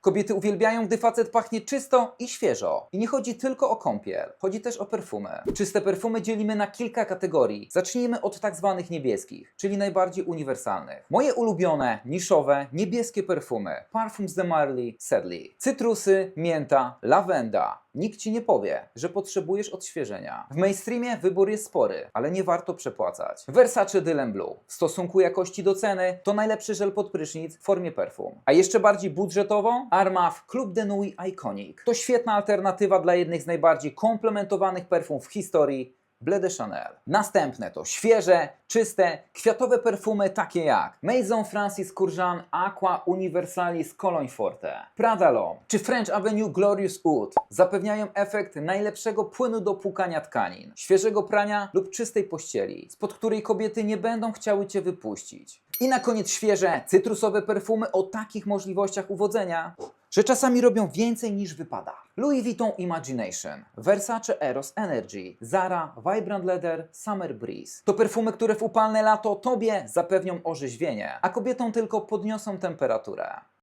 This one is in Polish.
Kobiety uwielbiają, gdy facet pachnie czysto i świeżo. I nie chodzi tylko o kąpiel, chodzi też o perfumy. Czyste perfumy dzielimy na kilka kategorii. Zacznijmy od tak zwanych niebieskich, czyli najbardziej uniwersalnych. Moje ulubione, niszowe, niebieskie perfumy. Parfums de Marly, Sedley. Cytrusy, mięta, lawenda. Nikt ci nie powie, że potrzebujesz odświeżenia. W mainstreamie wybór jest spory, ale nie warto przepłacać. Versace Dylan Blue. W stosunku jakości do ceny to najlepszy żel pod prysznic w formie perfum. A jeszcze bardziej budżetowo? Armaf Club de Nuit Iconic. To świetna alternatywa dla jednych z najbardziej komplementowanych perfum w historii Bleu de Chanel. Następne to świeże, czyste, kwiatowe perfumy takie jak Maison Francis Kurkdjian Aqua Universalis Cologne Forte, Prada L'Homme czy French Avenue Glorious Oud zapewniają efekt najlepszego płynu do płukania tkanin, świeżego prania lub czystej pościeli, spod której kobiety nie będą chciały Cię wypuścić. I na koniec świeże, cytrusowe perfumy o takich możliwościach uwodzenia, że czasami robią więcej niż wypada. Louis Vuitton Imagination, Versace Eros Energy, Zara Vibrant Leather Summer Breeze. To perfumy, które w upalne lato tobie zapewnią orzeźwienie, a kobietom tylko podniosą temperaturę.